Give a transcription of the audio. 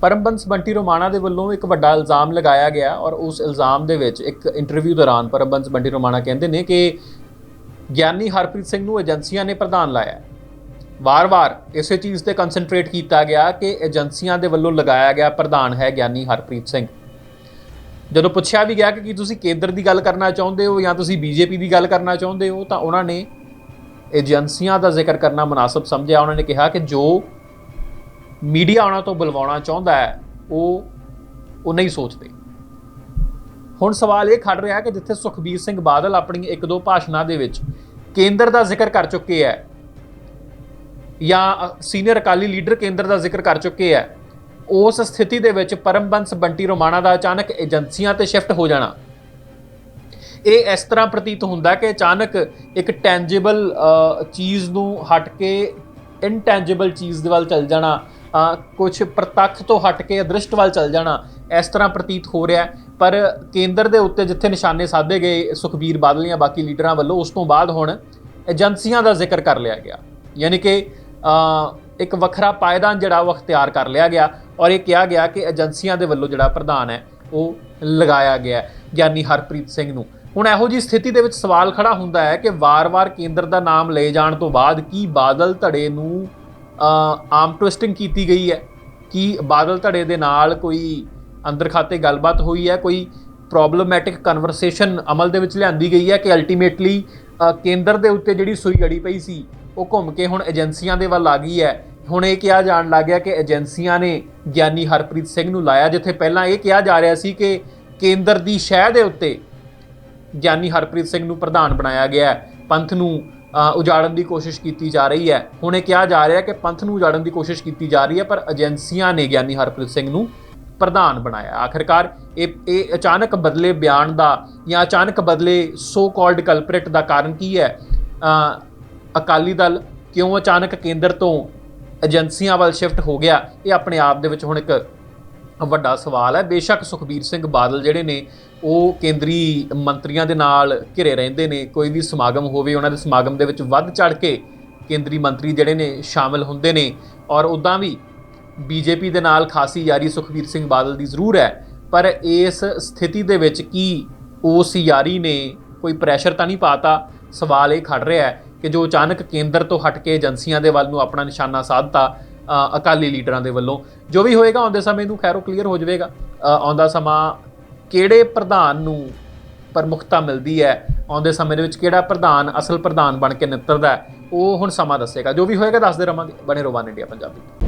ਪਰਮਬੰਸ ਬੰਟੀ ਰੋਮਾਣਾ ਦੇ ਵੱਲੋਂ ਇੱਕ ਵੱਡਾ ਇਲਜ਼ਾਮ ਲਗਾਇਆ ਗਿਆ ਔਰ ਉਸ ਇਲਜ਼ਾਮ ਦੇ ਵਿੱਚ ਇੱਕ ਇੰਟਰਵਿਊ ਦੌਰਾਨ ਪਰਮਬੰਸ ਬੰਟੀ ਰੋਮਾਣਾ ਕਹਿੰਦੇ ਨੇ ਕਿ ਗਿਆਨੀ ਹਰਪ੍ਰੀਤ ਸਿੰਘ ਨੂੰ ਏਜੰਸੀਆਂ ਨੇ ਪ੍ਰਧਾਨ ਲਾਇਆ ਵਾਰ-ਵਾਰ ਇਸੇ ਚੀਜ਼ ਤੇ ਕਨਸੈਂਟਰੇਟ ਕੀਤਾ ਗਿਆ ਕਿ ਏਜੰਸੀਆਂ ਦੇ ਵੱਲੋਂ ਲਗਾਇਆ ਗਿਆ ਪ੍ਰਧਾਨ ਹੈ ਗਿਆਨੀ ਹਰਪ੍ਰੀਤ ਸਿੰਘ। ਜਦੋਂ ਪੁੱਛਿਆ ਵੀ ਗਿਆ ਕਿ ਕੀ ਤੁਸੀਂ ਕੇਂਦਰ ਦੀ ਗੱਲ ਕਰਨਾ ਚਾਹੁੰਦੇ ਹੋ ਜਾਂ ਤੁਸੀਂ ਬੀਜੇਪੀ ਦੀ ਗੱਲ ਕਰਨਾ ਚਾਹੁੰਦੇ ਹੋ ਤਾਂ ਉਹਨਾਂ ਨੇ ਏਜੰਸੀਆਂ ਦਾ ਜ਼ਿਕਰ ਕਰਨਾ ਮੁਨਾਸਬ ਸਮਝਿਆ। ਉਹਨਾਂ ਨੇ ਕਿਹਾ ਕਿ ਜੋ ਮੀਡੀਆ ਉਹਨਾਂ ਤੋਂ ਬੁਲਵਾਉਣਾ ਚਾਹੁੰਦਾ ਹੈ, ਉਹ ਉਹ ਨਹੀਂ ਸੋਚਦੇ। ਹੁਣ ਸਵਾਲ ਇਹ ਖੜ ਰਿਹਾ ਕਿ ਜਿੱਥੇ ਸੁਖਬੀਰ ਸਿੰਘ ਬਾਦਲ ਆਪਣੀ ਇੱਕ ਦੋ ਭਾਸ਼ਣਾਂ ਦੇ ਵਿੱਚ ਕੇਂਦਰ ਦਾ ਜ਼ਿਕਰ ਕਰ ਚੁੱਕੇ ਹੈ ਜਾਂ ਸੀਨੀਅਰ ਅਕਾਲੀ ਲੀਡਰ ਕੇਂਦਰ ਦਾ ਜ਼ਿਕਰ ਕਰ ਚੁੱਕੇ ਹੈ, ਉਸ ਸਥਿਤੀ ਦੇ ਵਿੱਚ ਪਰਮਬੰਸ ਬੰਟੀ ਰੋਮਾਣਾ ਦਾ ਅਚਾਨਕ ਏਜੰਸੀਆਂ ਤੇ ਸ਼ਿਫਟ ਹੋ ਜਾਣਾ। ਇਹ ਇਸ ਤਰ੍ਹਾਂ ਪ੍ਰਤੀਤ ਹੁੰਦਾ ਕਿ ਅਚਾਨਕ ਇੱਕ ਟੈਂਜੀਬਲ ਚੀਜ਼ ਨੂੰ ਹਟ ਕੇ ਇਨਟੈਂਜੀਬਲ ਚੀਜ਼ ਦੇ ਵੱਲ ਚੱਲ ਜਾਣਾ ਕੁਝ ਪ੍ਰਤੱਖ ਤੋਂ ਹਟ ਕੇ ਅਦ੍ਰਿਸ਼ਟ ਵੱਲ ਚੱਲ ਜਾਣਾ ਇਸ ਤਰ੍ਹਾਂ ਪ੍ਰਤੀਤ ਹੋ ਰਿਹਾ ਪਰ ਕੇਂਦਰ ਦੇ ਉੱਤੇ ਜਿੱਥੇ ਨਿਸ਼ਾਨੇ ਸਾਧੇ ਗਏ ਸੁਖਬੀਰ ਬਾਦਲ ਜਾਂ ਬਾਕੀ ਲੀਡਰਾਂ ਵੱਲੋਂ, ਉਸ ਤੋਂ ਬਾਅਦ ਹੁਣ ਏਜੰਸੀਆਂ ਦਾ ਜ਼ਿਕਰ ਕਰ ਲਿਆ ਗਿਆ। ਯਾਨੀ ਕਿ ਇੱਕ ਵੱਖਰਾ ਪਾਇਦਾਨ ਜਿਹੜਾ ਉਹ ਅਖਤਿਆਰ ਕਰ ਲਿਆ ਗਿਆ ਔਰ ਇਹ ਕਿਹਾ ਗਿਆ ਕਿ ਏਜੰਸੀਆਂ ਦੇ ਵੱਲੋਂ ਜਿਹੜਾ ਪ੍ਰਧਾਨ ਹੈ, ਉਹ ਲਗਾਇਆ ਗਿਆ ਗਿਆਨੀ ਹਰਪ੍ਰੀਤ ਸਿੰਘ ਨੂੰ। ਹੁਣ ਇਹੋ ਜੀ ਸਥਿਤੀ ਦੇ ਵਿੱਚ ਸਵਾਲ ਖੜਾ ਹੁੰਦਾ ਹੈ ਕਿ ਵਾਰ-ਵਾਰ ਕੇਂਦਰ ਦਾ ਨਾਮ ਲਏ ਜਾਣ ਤੋਂ ਬਾਅਦ ਕੀ ਬਾਦਲ ਧੜੇ ਨੂੰ ਆਮ ਟਵਿਸਟਿੰਗ ਕੀਤੀ ਗਈ ਹੈ ਕਿ ਬਾਦਲ ਧੜੇ ਦੇ ਨਾਲ ਕੋਈ ਅੰਦਰ ਖਾਤੇ ਗੱਲਬਾਤ ਹੋਈ ਹੈ, ਕੋਈ ਪ੍ਰੋਬਲਮੈਟਿਕ ਕਨਵਰਸੇਸ਼ਨ ਅਮਲ ਦੇ ਵਿੱਚ ਲਿਆਂਦੀ ਗਈ ਹੈ ਕਿ ਅਲਟੀਮੇਟਲੀ ਕੇਂਦਰ ਦੇ ਉੱਤੇ ਜਿਹੜੀ ਸੂਈ ਅੜੀ ਪਈ ਸੀ, ਉਹ ਘੁੰਮ ਕੇ ਹੁਣ ਏਜੰਸੀਆਂ ਦੇ ਵੱਲ ਆ ਗਈ ਹੈ। ਹੁਣ ਇਹ ਕਿਹਾ ਜਾਣ ਲੱਗ ਗਿਆ ਕਿ ਏਜੰਸੀਆਂ ਨੇ ਗਿਆਨੀ ਹਰਪ੍ਰੀਤ ਸਿੰਘ ਨੂੰ ਲਾਇਆ, ਜਿੱਥੇ ਪਹਿਲਾਂ ਇਹ ਕਿਹਾ ਜਾ ਰਿਹਾ ਸੀ ਕਿ ਕੇਂਦਰ ਦੀ ਸ਼ਹਿ ਦੇ ਉੱਤੇ ਗਿਆਨੀ ਹਰਪ੍ਰੀਤ ਸਿੰਘ ਨੂੰ ਪ੍ਰਧਾਨ ਬਣਾਇਆ ਗਿਆ ਪੰਥ ਨੂੰ ਉਜਾੜਨ ਦੀ ਕੋਸ਼ਿਸ਼ ਕੀਤੀ ਜਾ ਰਹੀ ਹੈ। ਹੁਣ ਇਹ ਕਿਹਾ ਜਾ ਰਿਹਾ ਕਿ ਪੰਥ ਨੂੰ ਉਜਾੜਨ ਦੀ ਕੋਸ਼ਿਸ਼ ਕੀਤੀ ਜਾ ਰਹੀ ਹੈ, ਪਰ ਏਜੰਸੀਆਂ ਨੇ ਗਿਆਨੀ ਹਰਪ੍ਰੀਤ ਸਿੰਘ ਨੂੰ ਪ੍ਰਧਾਨ ਬਣਾਇਆ। ਆਖਿਰਕਾਰ ਇਹ ਇਹ ਅਚਾਨਕ ਬਦਲੇ ਬਿਆਨ ਦਾ ਜਾਂ ਅਚਾਨਕ ਬਦਲੇ ਸੋ ਕਾਲਡ ਕਲਪ੍ਰਿਟ ਦਾ ਕਾਰਨ ਕੀ ਹੈ? ਅਕਾਲੀ ਦਲ ਕਿਉਂ ਅਚਾਨਕ ਕੇਂਦਰ ਤੋਂ ਏਜੰਸੀਆਂ ਵੱਲ ਸ਼ਿਫਟ ਹੋ ਗਿਆ? ਇਹ ਆਪਣੇ ਆਪ ਦੇ ਵਿੱਚ ਹੁਣ ਇੱਕ ਵੱਡਾ ਸਵਾਲ ਹੈ। ਬੇਸ਼ੱਕ ਸੁਖਬੀਰ ਸਿੰਘ ਬਾਦਲ ਜਿਹੜੇ ਨੇ, ਉਹ ਕੇਂਦਰੀ ਮੰਤਰੀਆਂ ਦੇ ਨਾਲ ਘਿਰੇ ਰਹਿੰਦੇ ਨੇ। ਕੋਈ ਵੀ ਸਮਾਗਮ ਹੋਵੇ, ਉਹਨਾਂ ਦੇ ਸਮਾਗਮ ਦੇ ਵਿੱਚ ਵੱਧ ਚੜ ਕੇ ਕੇਂਦਰੀ ਮੰਤਰੀ ਜਿਹੜੇ ਨੇ ਸ਼ਾਮਲ ਹੁੰਦੇ ਨੇ। ਔਰ ਉਦਾਂ ਵੀ ਬੀਜੇਪੀ ਦੇ ਨਾਲ ਖਾਸੀ ਯਾਰੀ ਸੁਖਬੀਰ ਸਿੰਘ ਬਾਦਲ ਦੀ ਜ਼ਰੂਰ ਹੈ। ਪਰ ਇਸ ਸਥਿਤੀ ਦੇ ਵਿੱਚ ਕੀ ਉਸ ਯਾਰੀ ਨੇ ਕੋਈ ਪ੍ਰੈਸ਼ਰ ਤਾਂ ਨਹੀਂ ਪਾਤਾ? ਸਵਾਲ ਇਹ ਖੜ ਰਿਹਾ ਹੈ ਕਿ ਜੋ ਅਚਾਨਕ ਕੇਂਦਰ ਤੋਂ ਹਟ ਕੇ ਏਜੰਸੀਆਂ ਦੇ ਵੱਲ ਨੂੰ ਆਪਣਾ ਨਿਸ਼ਾਨਾ ਸਾਧਤਾ ਅਕਾਲੀ ਲੀਡਰਾਂ ਦੇ ਵੱਲੋਂ। ਜੋ ਵੀ ਹੋਏਗਾ, ਆਉਂਦੇ ਸਮੇਂ ਨੂੰ ਖੈਰੋ ਕਲੀਅਰ ਹੋ ਜਾਵੇਗਾ। ਆਉਂਦਾ ਸਮਾਂ ਕਿਹੜੇ ਪ੍ਰਧਾਨ ਨੂੰ ਪ੍ਰਮੁਖਤਾ ਮਿਲਦੀ ਹੈ? ਆਉਂਦੇ ਸਮੇਂ ਦੇ ਵਿੱਚ ਕਿਹੜਾ ਪ੍ਰਧਾਨ, ਅਸਲ ਪ੍ਰਧਾਨ ਬਣ ਕੇ ਨਿੱਤਰਦਾ ਉਹ ਹੁਣ ਸਮਾਂ ਦੱਸੇਗਾ। ਜੋ ਵੀ ਹੋਏਗਾ, ਦੱਸਦੇ ਰਵਾਂਗੇ। ਬਣੇ ਰਹੋ, ਵਨ ਇੰਡੀਆ ਪੰਜਾਬੀ।